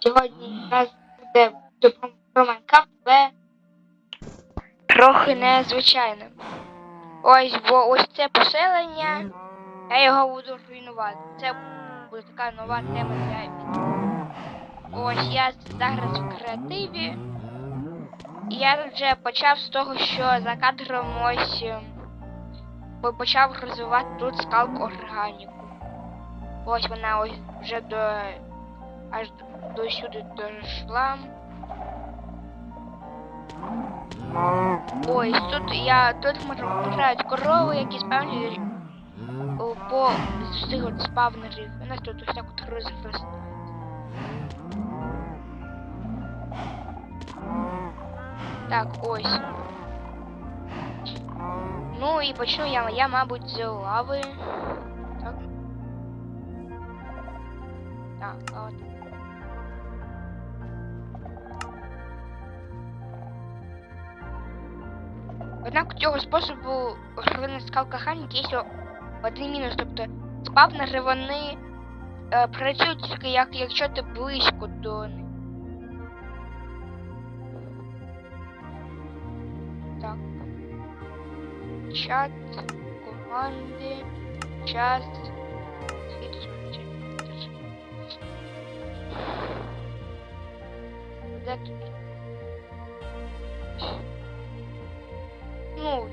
Сьогодні нас буде про- Майнкрафт, але трохи незвичайне. Ось, бо ось це поселення, я його буду руйнувати. Це буде така нова тема для відео. Ось я зараз в креативі. І я вже почав з того, що за кадром ось ем, почав розвивати тут скалку органіку. Ось вона ось вже до аж до сюди дійшла. Ось тут я тут вмирають корови, які спавнюють по цих от спавнерів. У нас тут от розростається. Так, ось. Ну і почну я, я мабуть, з лави. Так. Так, а Однак цього способу розвинення скалка ханіки є один мінус, тобто спавнери вони е, працюють тільки як, якщо ти близько до них. Так. Чат, команди, час. Де тут?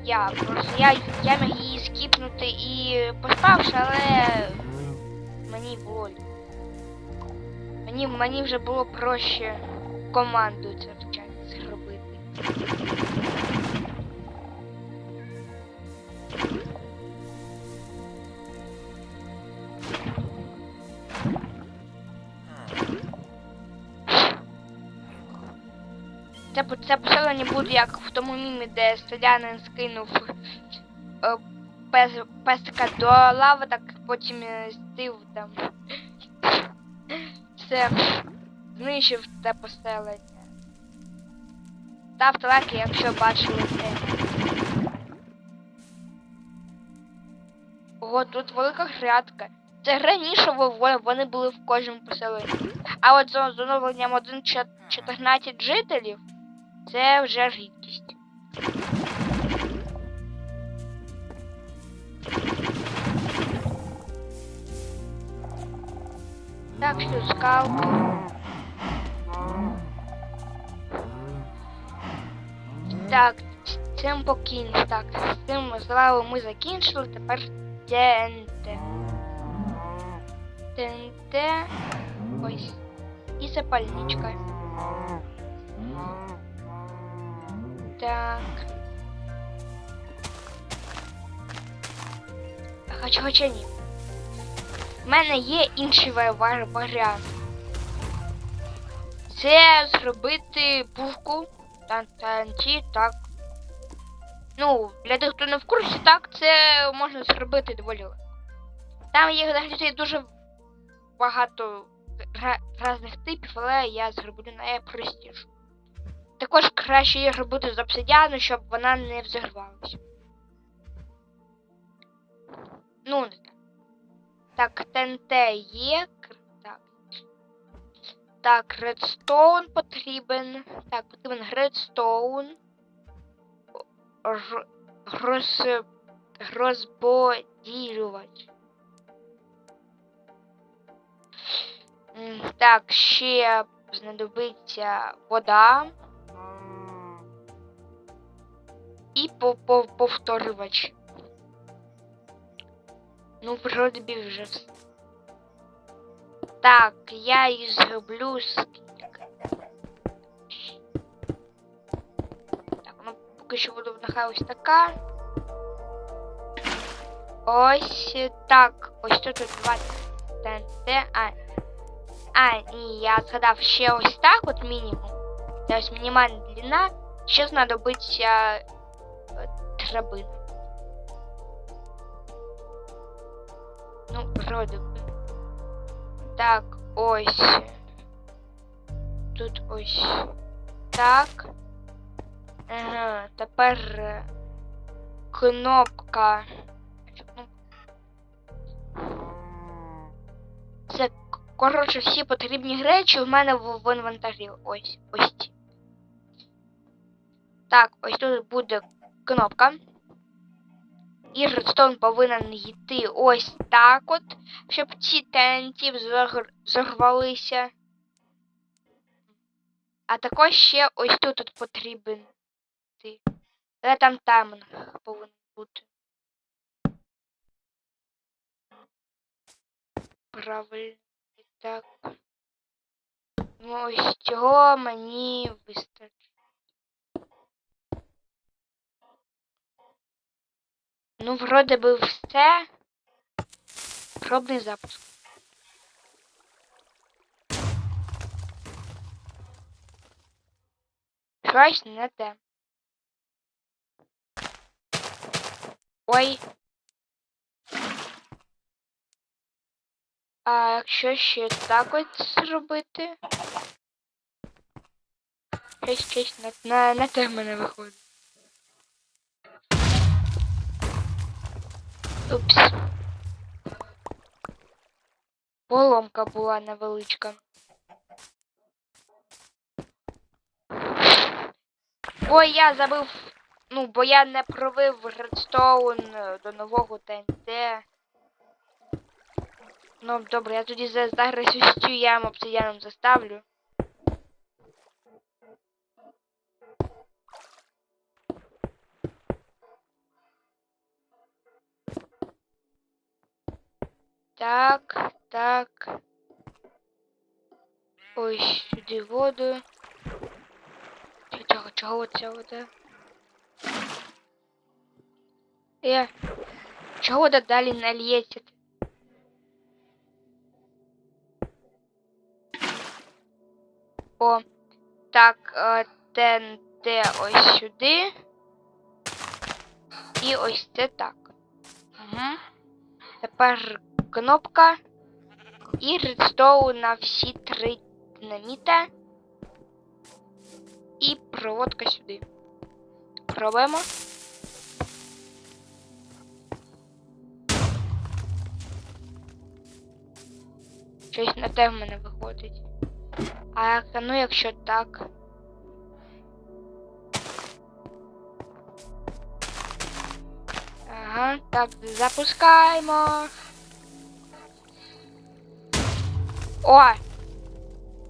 Я просто я, я міг її скіпнути і поспавши, але мені було. Мені, мені вже було проще команду це зробити. Це, поселення буде як в тому мімі, де селянин скинув е, пес, песика до лави, так потім е, стив там. Все знищив те поселення. Ставте лайки, якщо бачили це. Ого, тут велика грядка. Це раніше во- вони були в кожному поселенні. А от з оновленням 1.14 жителів це вже рідкість. Так, що скалку. Так, з цим покінч. Так, з цим славу ми закінчили, тепер ТНТ. ТНТ. Ось. І запальничка. Так. Хоча, хоча ні. У мене є інший ва- ва- варіант. Це зробити пушку та танці, так. Ну, для тих, хто не в курсі, так, це можна зробити доволі. Там є взагалі дуже багато різних типів, але я зроблю найпростішу. Також краще її робити з обсидіану, щоб вона не взорвалася. Ну, не так. Так, ТНТ є. Так. Так, редстоун потрібен. Так, потрібен редстоун. Роз... Розбоділювач. Так, ще знадобиться вода. І по по повторювач. Ну, вроде би вже все. Так, я і зроблю скільки. Так, ну поки що буду нехай ось така. Ось так. Ось тут от 20 ТНТ. А, а, ні, я згадав ще ось так от мінімум. Це ось мінімальна длина. Ще знадобиться е. Ну, вроде би. Так, ось. Тут ось. Так. Ага, тепер е, кнопка. Це коротше, всі потрібні речі у мене в, в інвентарі. Ось, ось. Так, ось тут буде кнопка. І редстоун повинен йти ось так от, щоб ці TNT взор- взорвалися. А також ще ось тут от потрібен. Але там тайминг повинен бути. Правильно. Так. Ну, ось цього мені вистачить. Ну, вроде би все. Пробний запуск. Щось не те. Ой. А якщо ще так от зробити? Щось, щось на, на, на те в мене виходить. Упс. Поломка була невеличка. Ой, я забив. Ну, бо я не провив редстоун до нового ТНТ. Ну, добре, я тоді за- цю яму обсидіаном заставлю. Так, так. Ось сюди воду. Чого, чого оця вода? Е, чого вода далі не лється? О, так, е, ТНТ ось сюди. І ось це так. Угу. Тепер кнопка і редстоун на всі три динаміта. І проводка сюди. Пробуємо. Щось на те в мене виходить. А ну якщо так. Ага, так, запускаємо. О!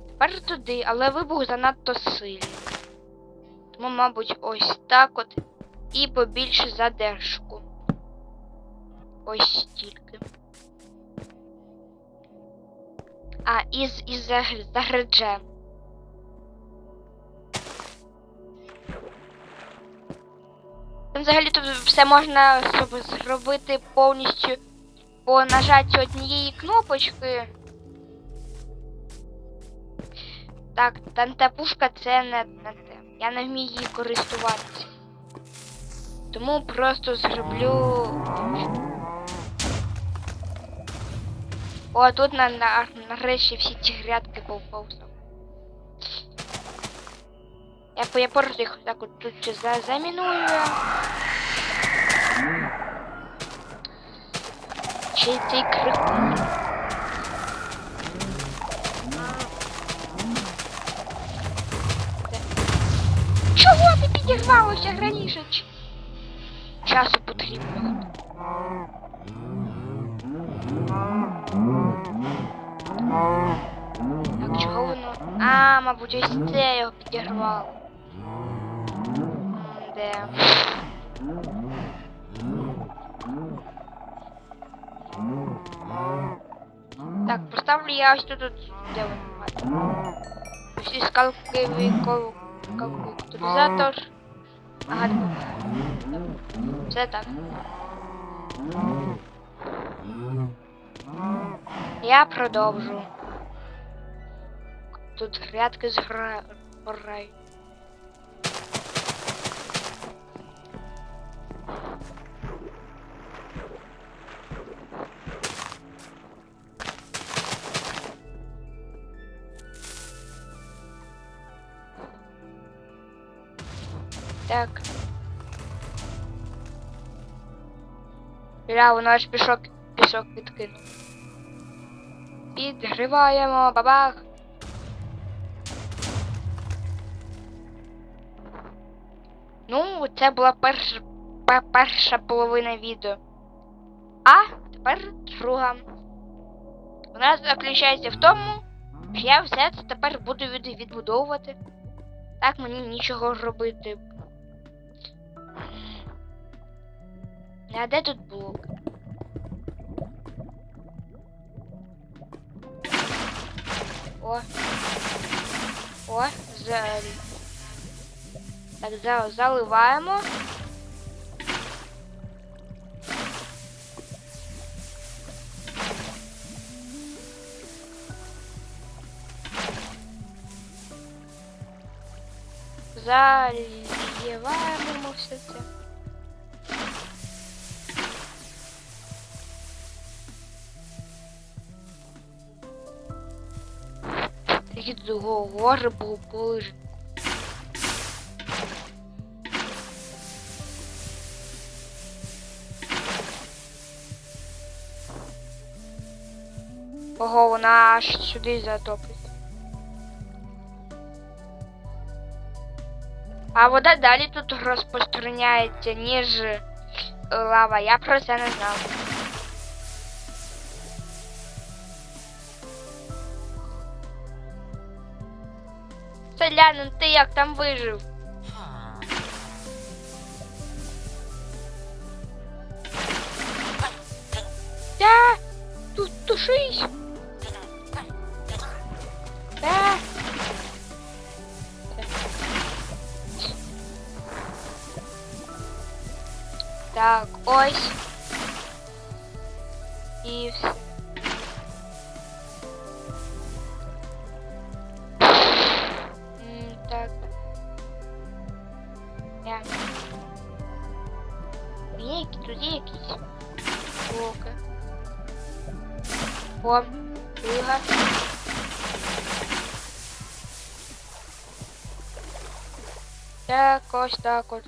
Тепер туди, але вибух занадто сильний. Тому, мабуть, ось так от. І побільше задержку. Ось стільки. А, із із загр- заграджем. Взагалі тут все можна зробити повністю по нажатті однієї кнопочки. Так, та, та пушка це не, не те. Я не вмію її користуватися. Тому просто зроблю. О, тут на, на, нарешті всі ці грядки повповзав. Я, я просто їх так от тут за, заміную. Чи цей крик. Чого ти підірвалося раніше? Ч- Часу потрібно. Так, чого воно? А, мабуть, ось це його підірвало. Де? Так, поставлю я ось тут, от, де воно? Ось із Калки катализатор. Ага, все так. Я продовжу. Тут грядки згорають. Так. Ля, воно аж пішок, пішок відкинув. Підриваємо бабах. Ну, це була перша, перша половина відео. А тепер друга. Вона заключається в тому, що я все це тепер буду від- відбудовувати. Так мені нічого робити. А де тут блок? О. О, за... Так, за... заливаємо. Заливаємо все це. Такі тут го- гори бу- були. Ого, вона аж сюди затопить. А вода далі тут розпространяється, ніж лава. Я про це не знав. Селянин, ти як там вижив? Да, тут тушись. Да. Так, ось. І все. Ось так от.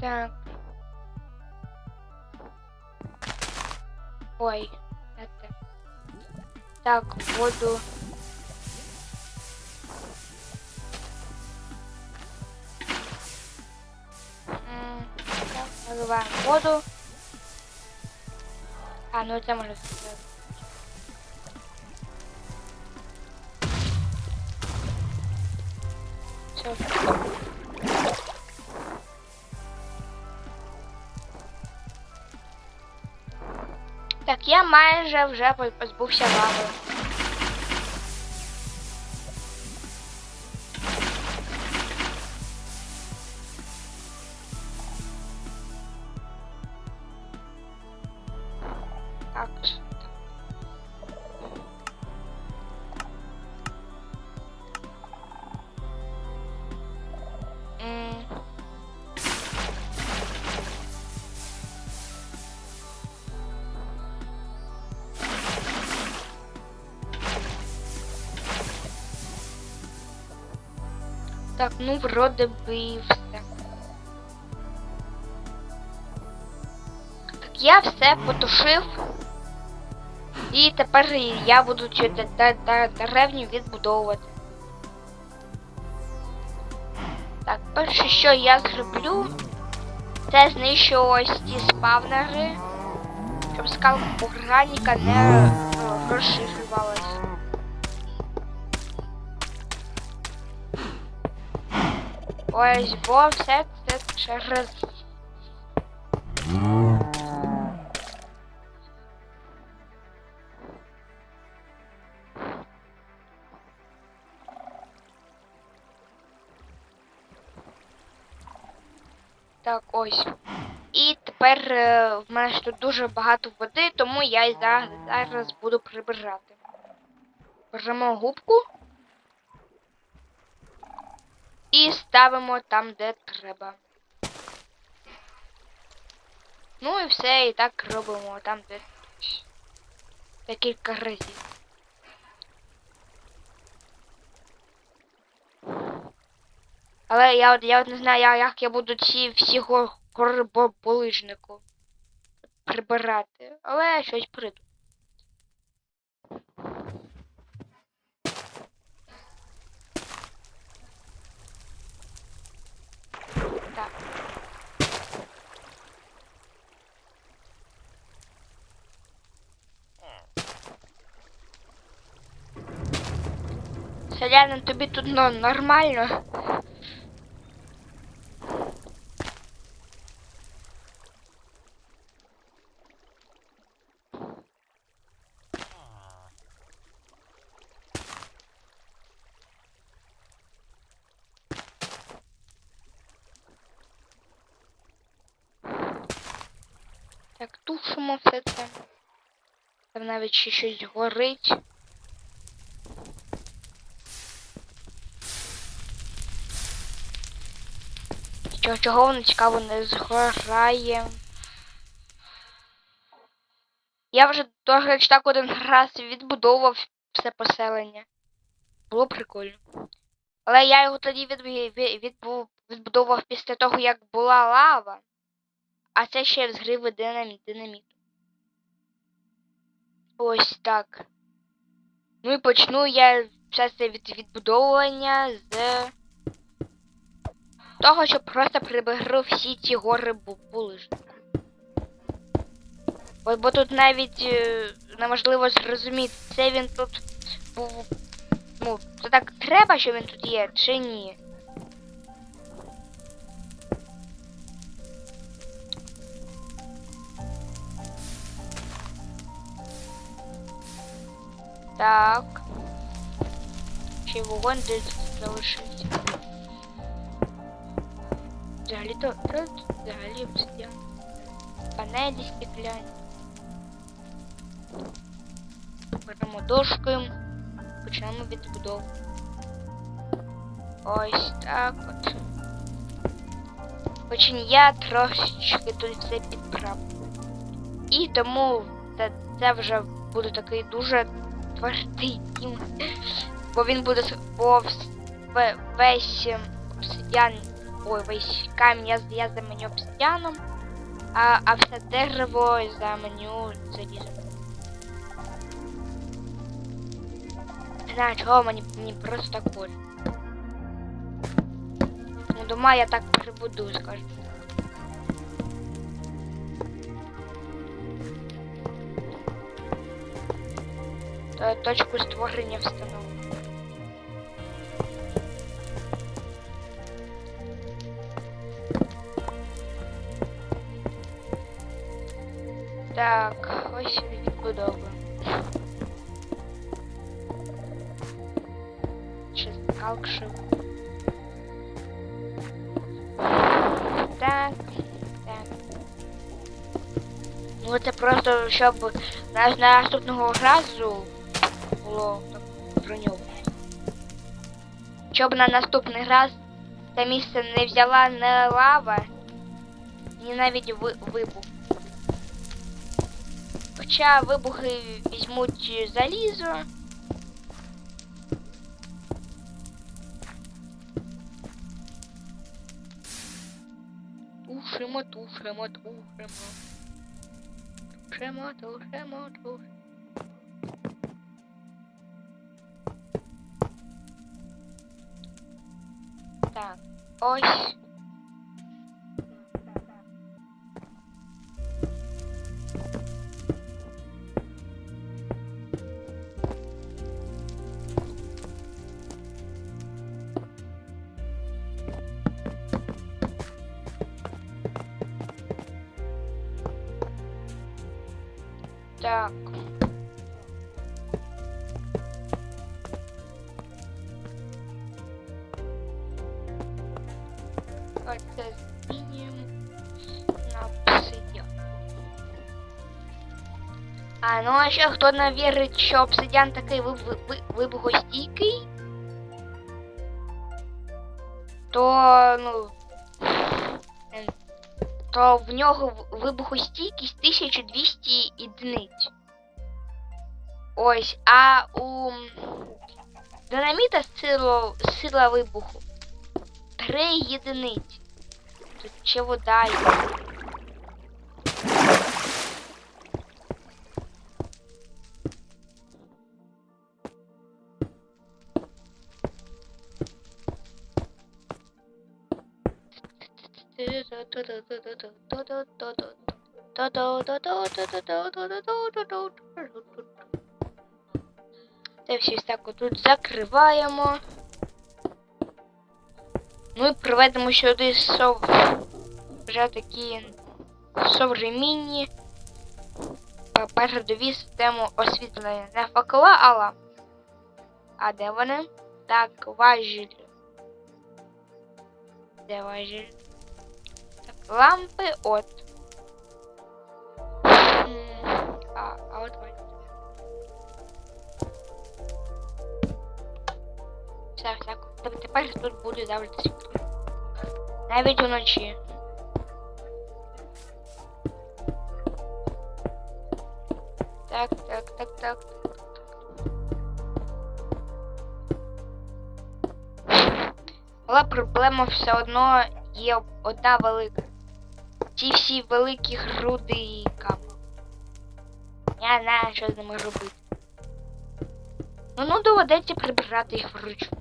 Так. Ой, это. Так, воду. Так, воду. А, ну это можно сказать. Все. Так, я майже вже позбувся лави. Так, ну вроде би все. Так я все потушив. І тепер я буду деревню відбудовувати. Так, перше, що я зроблю, це знищу ось ці спавнери, щоб скалка органіка не ну, Ось, бо все це через. Так, ось. І тепер е, в мене ж тут дуже багато води, тому я і зараз, зараз буду прибирати. Беремо губку. І ставимо там, де треба. Ну і все, і так робимо там, де. декілька разів. Але я от, я от не знаю, як я буду ці всі го- гори по булижнику прибирати. Але щось придумаю. Так. Селянин, тобі тут ну, нормально. Так, тушимо все це. Там навіть ще щось горить. Чого, воно цікаво не згорає? Я вже, до речі, так один раз відбудовував все поселення. Було прикольно. Але я його тоді від, від, відбу- відбудовував після того, як була лава. А це ще з гриви динаміт, динаміту. Ось так. Ну і почну я все це від відбудовування з того, що просто приберу всі ці гори бу- булижнику. Бо, бо тут навіть е, неможливо зрозуміти, це він тут був. Ну, це так треба, що він тут є, чи ні. Так. Ще вогонь десь залишився. Взагалі то тут взагалі обсидіан. Панелі стекляні. Беремо дошку. Почнемо відбудову. Ось так от. Очень я трошечки тут все підправлю. І тому це, це вже буде такий дуже твердий дім. Бо він буде с- бо вс- ве- весь ем, обсидіан ой, весь камінь я, я заменю обсидіаном, а, а все дерево заменю залізом. Не знаю, чого мені, мені просто так хоче. Ну, дома я так прибуду, скажу. Та точку створення встановлено. Так, ось і відбудова. Ще скалкшив. Так, так. Ну це просто, щоб на, на наступного разу було так броньовано. Щоб на наступний раз це місце не взяла не лава, ні навіть ви, вибух. Хоча вибухи візьмуть залізо. Тушимо, тушимо, тушимо. Тушимо, тушимо, тушимо. Так, ось. Так. Оце змінюємо на обсидіан. А ну а ще хто не вірить, що обсидіан такий ви- ви- ви- вибухостійкий, то ну. ем, То в нього вибухостійкість 1200 одиниць. Ось, а у динаміта сила, сила вибуху. Три єдиниці. Тут ще вода є. Це все так тут закриваємо. Ну і приведемо сюди сов... вже такі совремінні е, передові систему освітлення. Не факела, а. А де вони? Так, важіль. Де важіль? Так, лампи от. А, а от. Все, все. Теп- Тепер тут буде завжди світло. Навіть уночі. Так, так, так, так. Але проблема все одно є одна велика. Ці всі великі груди і камери. Я знаю, що з ними робити. Ну, ну доведеться прибирати їх вручну.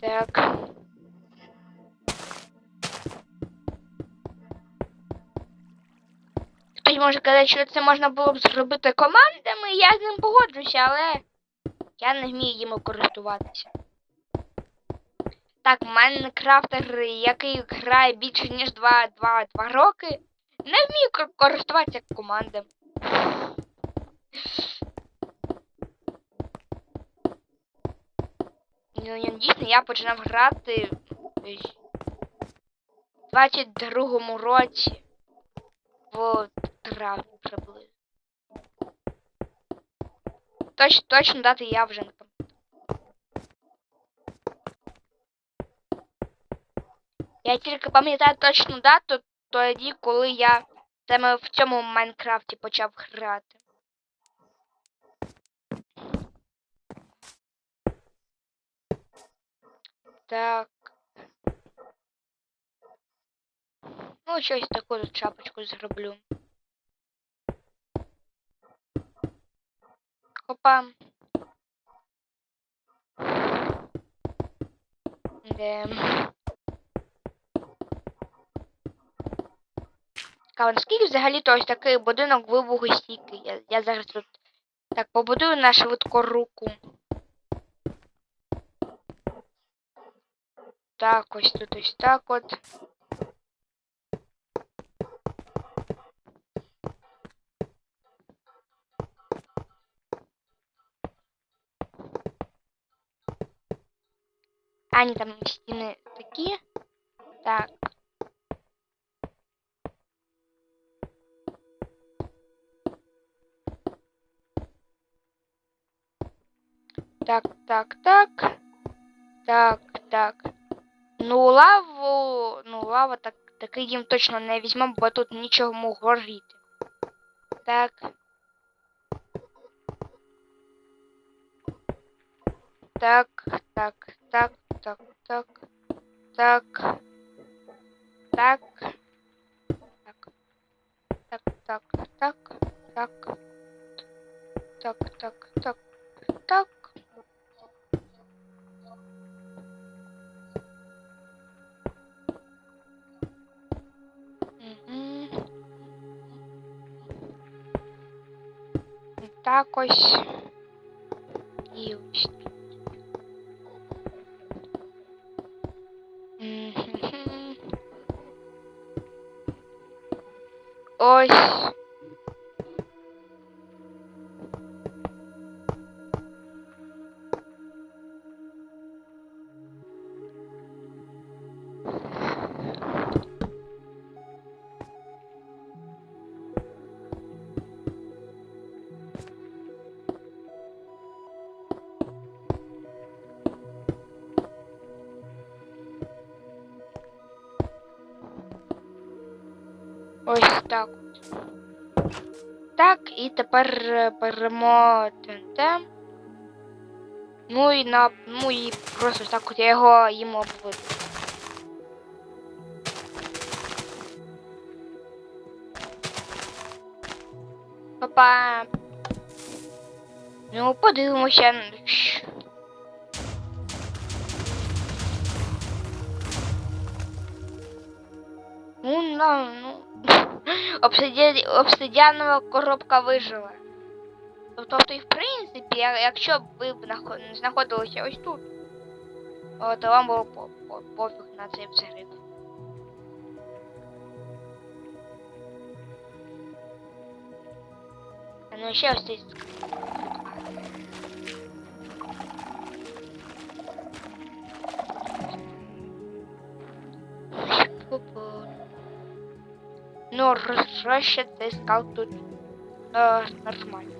Так. Хтось може казати, що це можна було б зробити командами, я з ним погоджуся, але я не вмію їм користуватися. Так, Майнкрафтер, який грає більше ніж 2, 2, 2 роки, не вмію користуватися командами. Ну, я- дійсно, я починав грати в 22-му році в травні приблизно. Точ, точно дати я вже не пам'ятаю. Я тільки пам'ятаю точну дату тоді, коли я саме в цьому Майнкрафті почав грати. Так. Ну, щось таку тут шапочку зроблю. Опа. Де. Цікаво, наскільки взагалі то ось такий будинок вибухостійкий. Я, я зараз тут так побудую на швидку руку. Так, ось тут ось так от. А, там стіни такі. Так. Так, так, так. Так, так. Ну, лаву, ну, лава так, такий їм точно не візьмемо, бо тут нічого може горіти. Так. Так, так, так, так, так, так, так, так, так, так, так, так, так, так, так, так. Ось. Oy. Так. Так, і тепер е, беремо ТНТ. Ну і на. Ну і просто так от я його їм обведу. Опа. Ну, подивимося. Ну, на, ну. Обсиді... Обсидіанова коробка вижила. Тобто, і в принципі, я- якщо б ви б нахо- знаходилися ось тут, о, то вам було по, по, пофіг на цей взрив. А ну ще ось цей Ну, розроща цей скал тут е, нормально.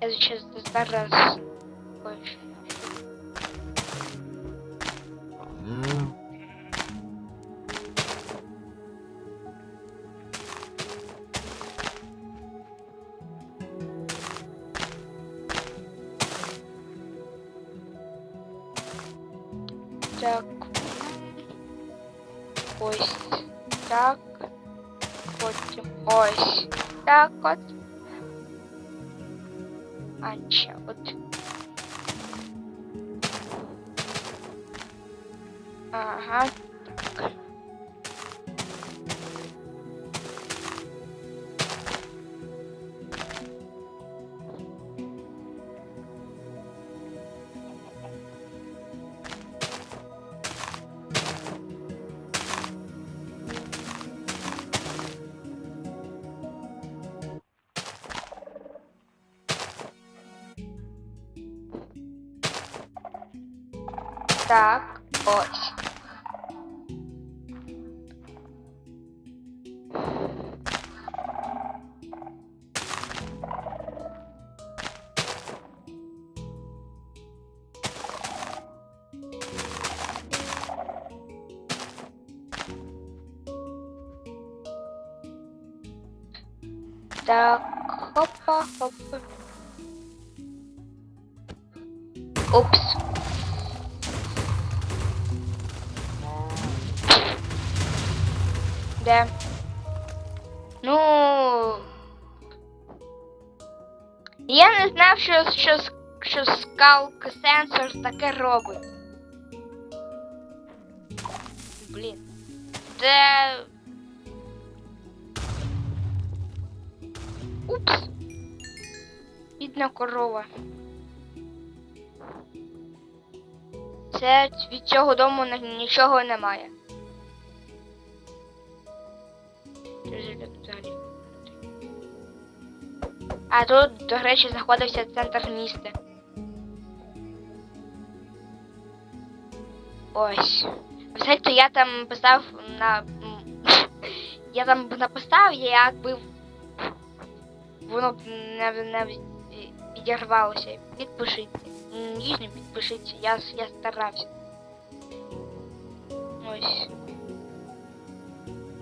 Я сейчас зараз Ось так. Потім ось так от. А ще от. Ага. Так, хопа, хопа. Упс. Де? Ну. Я не знав, що, що, що скалк сенсор таке робить. Блін. Це. Бідна корова. Це від цього дому нічого немає. А тут, до речі, знаходився центр міста. Ось. Взагалі, я там писав на. Я там написав, як би воно б не, не відірвалося. Підпишіться. М, Дійсно підпишіться, я, я старався. Ось.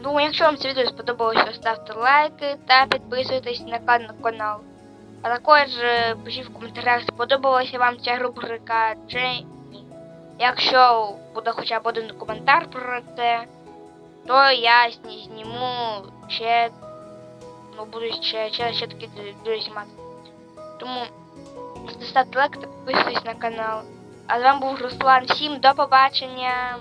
Ну, якщо вам це відео сподобалося, ставте лайки та підписуйтесь на кан- канал. А також е, пишіть в коментарях, сподобалася вам ця рубрика чи ні. Якщо буде хоча б один коментар про це, то я зніму ще, ну, буду ще, ще, ще відео знімати. Тому ставте лайк та підписуйтесь на канал. А з вами був Руслан. Всім до побачення!